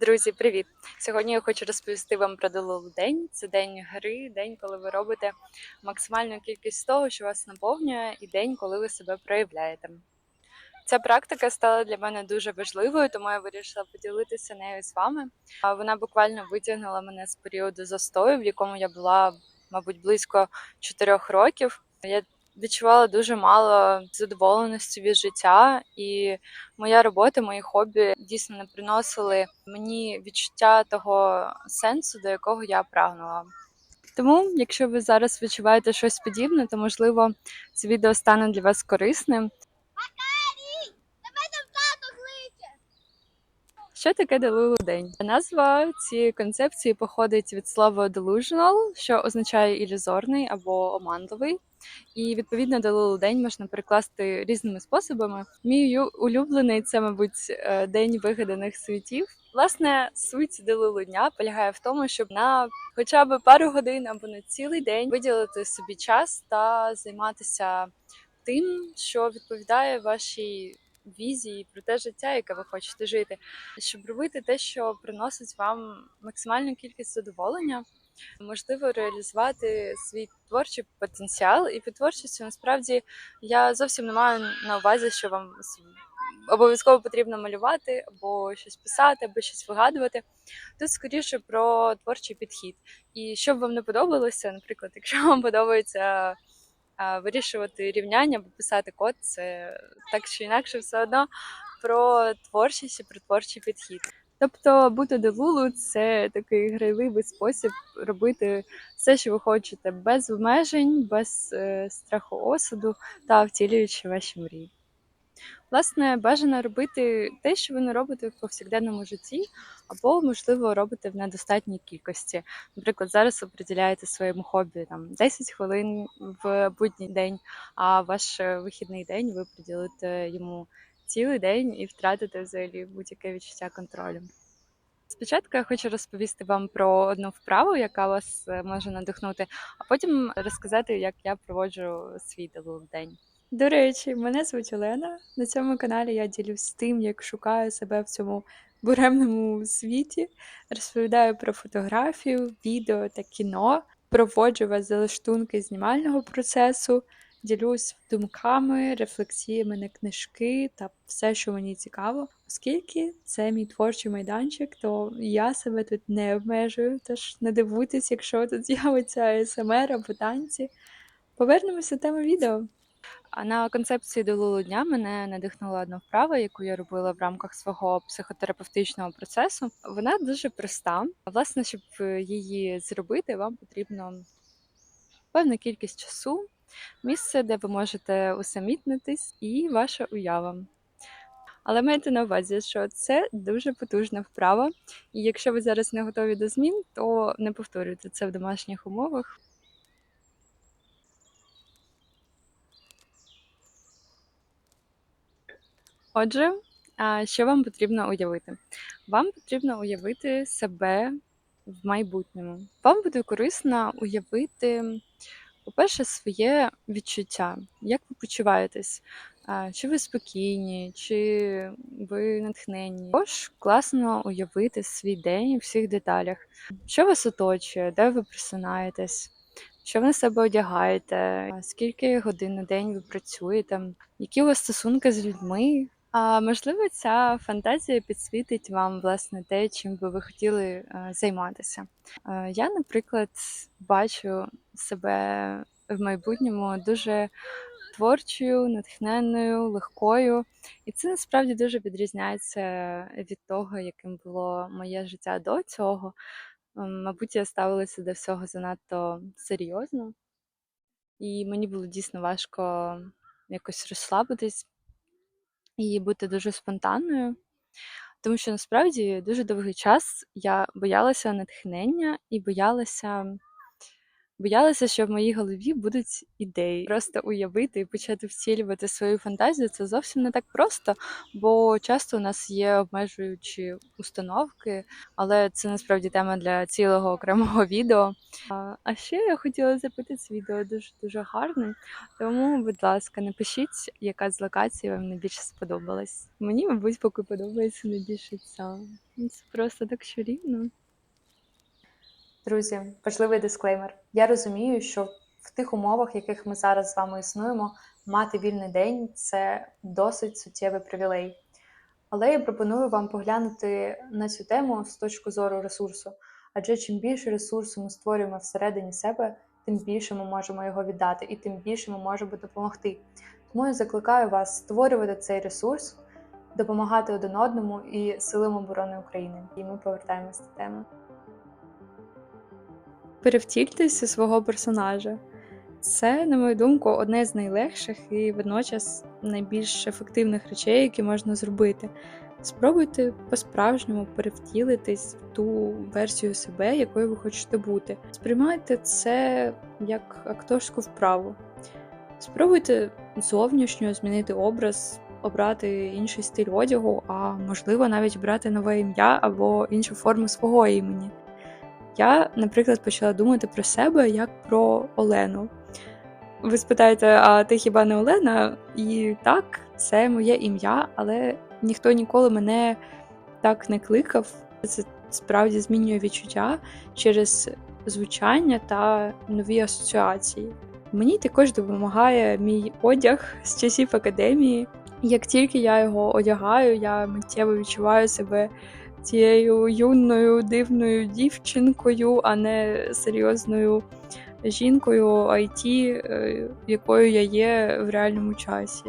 Друзі, привіт! Сьогодні я хочу розповісти вам про Делулу день. Це день гри, день, коли ви робите максимальну кількість того, що вас наповнює, і день, коли ви себе проявляєте. Ця практика стала для мене дуже важливою, тому я вирішила поділитися нею з вами. Вона буквально витягнула мене з періоду застою, в якому я була, мабуть, близько 4 років. Я відчувала дуже мало задоволеності від життя, і моя робота, мої хобі дійсно не приносили мені відчуття того сенсу, до якого я прагнула. Тому, якщо ви зараз відчуваєте щось подібне, то можливо це відео стане для вас корисним. Що таке Delulu день? Назва цієї концепції походить від слова delusional, що означає ілюзорний або оманливий. І відповідно Delulu день можна перекласти різними способами. Мій улюблений це, мабуть, е, день вигаданих світів. Власне, суть Delulu дня полягає в тому, щоб на хоча б пару годин або на цілий день виділити собі час та займатися тим, що відповідає вашій візії про те життя, яке ви хочете жити, щоб робити те, що приносить вам максимальну кількість задоволення, можливо, реалізувати свій творчий потенціал. І під творчістю насправді я зовсім не маю на увазі, що вам обов'язково потрібно малювати, або щось писати, або щось вигадувати. Тут скоріше про творчий підхід. І що б вам не подобалося, наприклад, якщо вам подобається вирішувати рівняння або писати код, це так чи інакше все одно про творчість і про творчий підхід. Тобто бути делулу це такий грайливий спосіб робити все, що ви хочете, без обмежень, без е, страху осуду та втілюючи ваші мрії. Власне, бажано робити те, що ви не робите в повсякденному житті, або, можливо, робите в недостатній кількості. Наприклад, зараз ви приділяєте своєму хобі там 10 хвилин в будній день, а ваш е, вихідний день ви приділите йому цілий день і втратите взагалі будь-яке відчуття контролю. Спочатку я хочу розповісти вам про одну вправу, яка вас е, може надихнути, а потім розказати, як я проводжу свій день. До речі, мене звуть Олена. На цьому каналі я ділюсь тим, як шукаю себе в цьому буремному світі, розповідаю про фотографію, відео та кіно, проводжу вас за лаштунки знімального процесу, ділюсь думками, рефлексіями на книжки та все, що мені цікаво. Оскільки це мій творчий майданчик, то я себе тут не обмежую, тож не дивуйтесь, якщо тут з'явиться СМР або танці. Повернемося до теми відео. А на концепції долулу дня мене надихнула одна вправа, яку я робила в рамках свого психотерапевтичного процесу. Вона дуже проста. Власне, щоб е, її зробити, вам потрібно певна кількість часу, місце, де ви можете усамітнитись, і ваша уява. Але майте на увазі, що це дуже потужна вправа, і якщо ви зараз не готові до змін, то не повторюйте це в домашніх умовах. Отже, що вам потрібно уявити? Вам потрібно уявити себе в майбутньому. Вам буде корисно уявити, по-перше, своє відчуття, як ви почуваєтесь, чи ви спокійні, чи ви натхненні. Також класно уявити свій день у всіх деталях, що вас оточує, де ви просинаєтесь. Що ви на себе одягаєте? Скільки годин на день ви працюєте? Які у вас стосунки з людьми? А можливо, ця фантазія підсвітить вам власне те, чим би ви хотіли е, займатися. Е, Я, наприклад, бачу себе в майбутньому дуже творчою, натхненною, легкою, і це насправді дуже відрізняється від того, яким було моє життя до цього. Ем, Мабуть, я ставилася до всього занадто серйозно, і мені було дійсно важко якось розслабитись і бути дуже спонтанною. Тому що насправді дуже довгий час я боялася натхнення і боялася Боялася, що в моїй голові будуть ідеї. Просто уявити і почати втілювати свою фантазію це зовсім не так просто, бо часто у нас є обмежуючі установки, але це насправді тема для цілого окремого відео. А, ще я хотіла запитати це відео дуже дуже гарне. Тому, будь ласка, напишіть, яка з локацій вам найбільше сподобалась. Мені, мабуть, поки подобається найбільше ця. Це просто так чарівно. Друзі, важливий дисклеймер. Я розумію, що в тих умовах, в яких ми зараз з вами існуємо, мати вільний день це досить суттєвий привілей. Але я пропоную вам поглянути на цю тему з точки зору ресурсу. Адже чим більше ресурсу ми створюємо всередині себе, тим більше ми можемо його віддати, і тим більше ми можемо допомогти. Тому я закликаю вас створювати цей ресурс, допомагати один одному і силам оборони України. І ми повертаємося до теми. Перевтільтесь у свого персонажа. Це, на мою думку, одне з найлегших і водночас найбільш ефективних речей, які можна зробити. Спробуйте по-справжньому перевтілитись в ту версію себе, якою ви хочете бути. Сприймайте це як акторську вправу. Спробуйте зовнішньо змінити образ, обрати інший стиль одягу, а можливо навіть обрати нове ім'я або іншу форму свого імені. Я, наприклад, почала думати про себе як про Олену. Ви спитаєте, а ти хіба не Олена? І так, це моє ім'я, але ніхто ніколи мене так не кликав. Це справді змінює відчуття через звучання та нові асоціації. Мені також допомагає мій одяг з часів академії. Як тільки я його одягаю, я миттєво відчуваю себе цією юною дивною дівчинкою, а не серйозною жінкою IT, е, якою я є в реальному часі.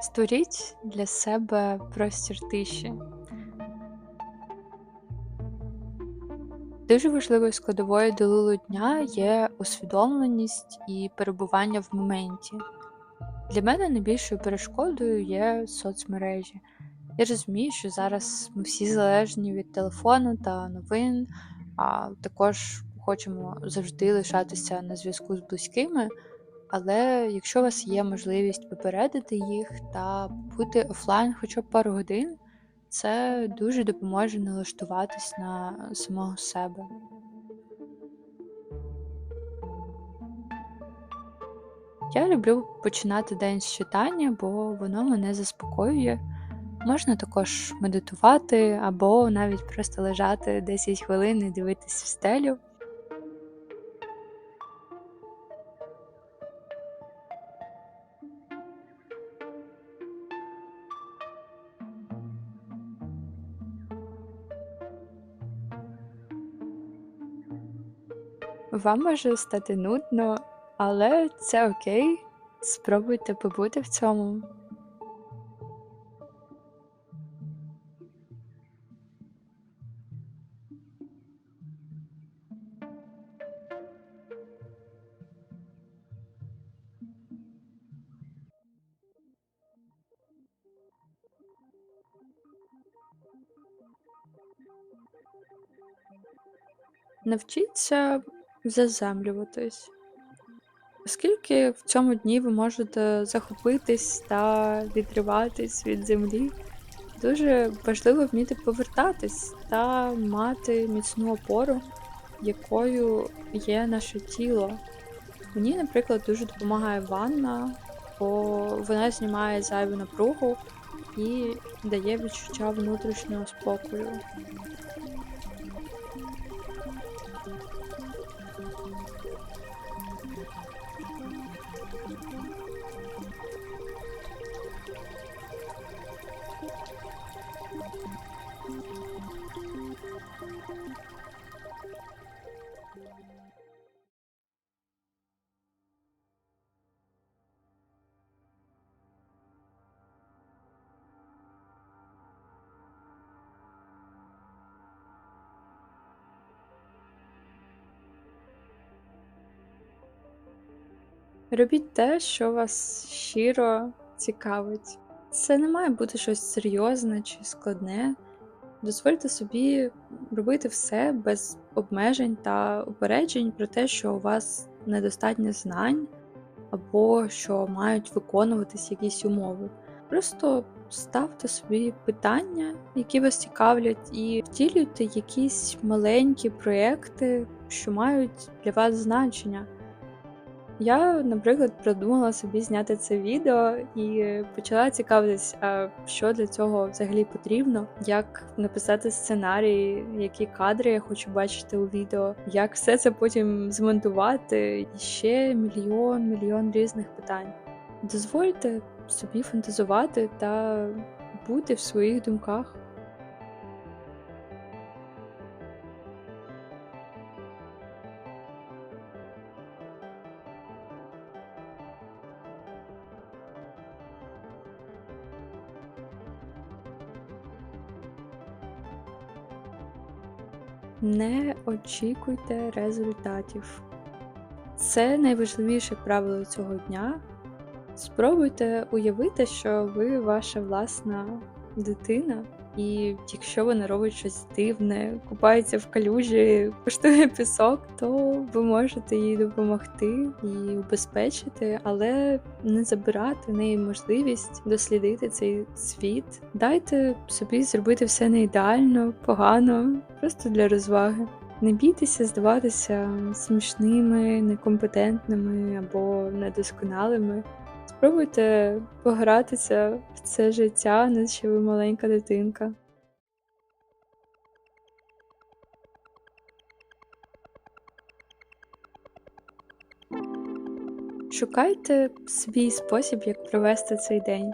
Створіть для себе простір тиші. Дуже важливою складовою долилу дня є усвідомленість і перебування в моменті. Для мене найбільшою перешкодою є соцмережі. Я розумію, що зараз ми всі залежні від телефону та новин, а також хочемо завжди лишатися на зв'язку з близькими. Але якщо у вас є можливість попередити їх та бути офлайн хоча б пару годин, це дуже допоможе налаштуватись на самого себе. Я люблю починати день з читання, бо воно мене заспокоює. Можна також медитувати або навіть просто лежати 10 хвилин і дивитись в стелю. Вам може стати нудно, але це окей. Спробуйте побути в цьому. Навчіться заземлюватись. Оскільки в цьому дні ви можете захопитись та відриватись від землі, дуже важливо вміти повертатись та мати міцну опору, якою є наше тіло. Мені, наприклад, дуже допомагає ванна, бо вона знімає зайву напругу і дає відчуття внутрішнього спокою. Робіть те, що вас щиро цікавить. Це не має бути щось серйозне чи складне. Дозвольте собі робити все без обмежень та упереджень про те, що у вас недостатньо знань, або що мають виконуватись якісь умови. Просто ставте собі питання, які вас цікавлять, і втілюйте якісь маленькі проекти, що мають для вас значення. Я, наприклад, придумала собі зняти це відео і почала цікавитись, а що для цього взагалі потрібно, як написати сценарій, які кадри я хочу бачити у відео, як все це потім змонтувати, і ще мільйон мільйон різних питань. Дозвольте собі фантазувати та бути в своїх думках. Не очікуйте результатів. Це найважливіше правило цього дня. Спробуйте уявити, що ви ваша власна дитина, і якщо вона робить щось дивне, купається в калюжі, коштує пісок, то ви можете їй допомогти і убезпечити, але не забирати в неї можливість дослідити цей світ. Дайте собі зробити все не ідеально, погано, просто для розваги. Не бійтеся здаватися смішними, некомпетентними або недосконалими. Спробуйте погратися в це життя, наче ви маленька дитинка. Шукайте свій спосіб, як провести цей день.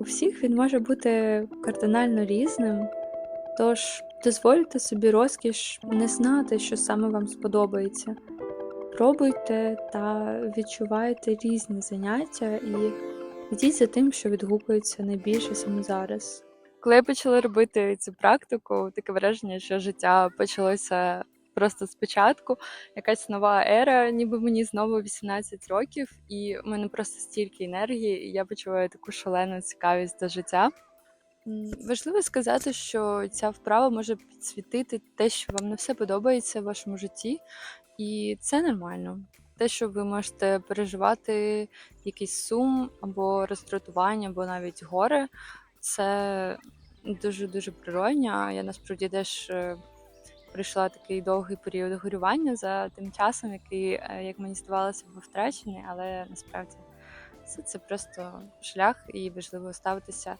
У всіх він може бути кардинально різним, тож дозвольте собі розкіш не знати, що саме вам сподобається. Пробуйте та відчувайте різні заняття і йдіть за тим, що відгукується найбільше саме зараз. Коли я почала робити цю практику, таке враження, що життя почалося просто спочатку, якась нова ера, ніби мені знову 18 років, і в мене просто стільки енергії, і я почуваю таку шалену цікавість до життя. Важливо сказати, що ця вправа може підсвітити те, що вам не все подобається в вашому житті, і це нормально. Те, що ви можете переживати якийсь сум або роздратування, або навіть горе, це дуже-дуже природньо. Я насправді теж е, пройшла такий довгий період горювання за тим часом, який, е, як мені здавалося, був втрачений, але насправді це, це просто шлях, і важливо ставитися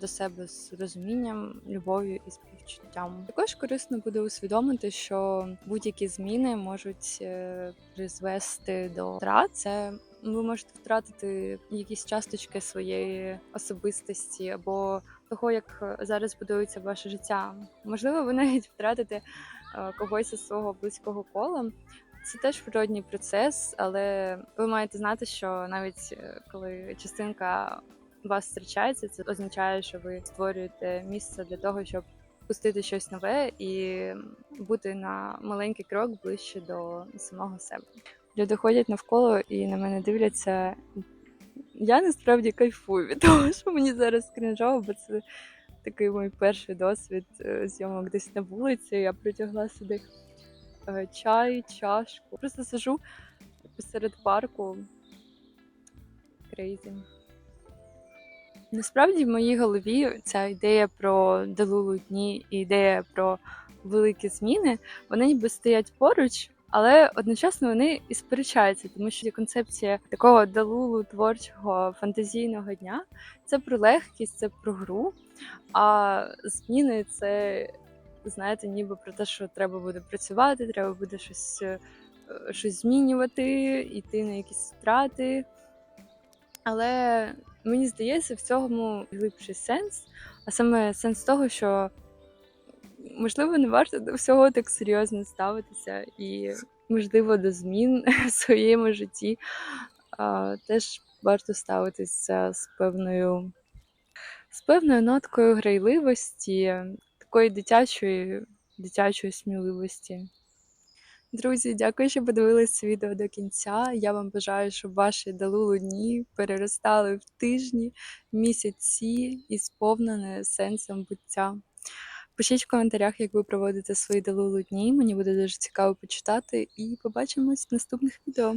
до себе з розумінням, любов'ю і співчуттям. Також корисно буде усвідомити, що будь-які зміни можуть е, призвести до втрат. Це ви можете втратити якісь часточки своєї особистості або того, як зараз будується ваше життя. Можливо, ви навіть втратите е, когось із свого близького кола. Це теж природній процес, але ви маєте знати, що навіть е, коли частинка вас зустрічається, це означає, що ви створюєте місце для того, щоб пустити щось нове і бути на маленький крок ближче до самого себе. Люди ходять навколо і на мене дивляться. Я насправді кайфую від того, що мені зараз крінжово, бо це такий мій перший досвід е, зйомок десь на вулиці. Я притягла сюди е, чай, чашку. Просто сижу посеред парку. Крейзі. Насправді в моїй голові ця ідея про Делулу дні і ідея про великі зміни, вони ніби стоять поруч, але одночасно вони і сперечаються, тому що концепція такого Делулу творчого фантазійного дня це про легкість, це про гру. А зміни це, знаєте, ніби про те, що треба буде працювати, треба буде щось, е, щось змінювати, йти на якісь втрати. Але мені здається, в цьому глибший сенс, а саме сенс того, що можливо не варто до всього так серйозно ставитися, і, можливо, до змін в своєму житті а, теж варто ставитися з певною, з певною ноткою грайливості, такої дитячої, дитячої сміливості. Друзі, дякую, що подивились це відео до кінця. Я вам бажаю, щоб ваші далулу дні переростали в тижні, місяці і сповнені сенсом буття. Пишіть в коментарях, як ви проводите свої далулу дні. Мені буде дуже цікаво почитати, і побачимось в наступних відео.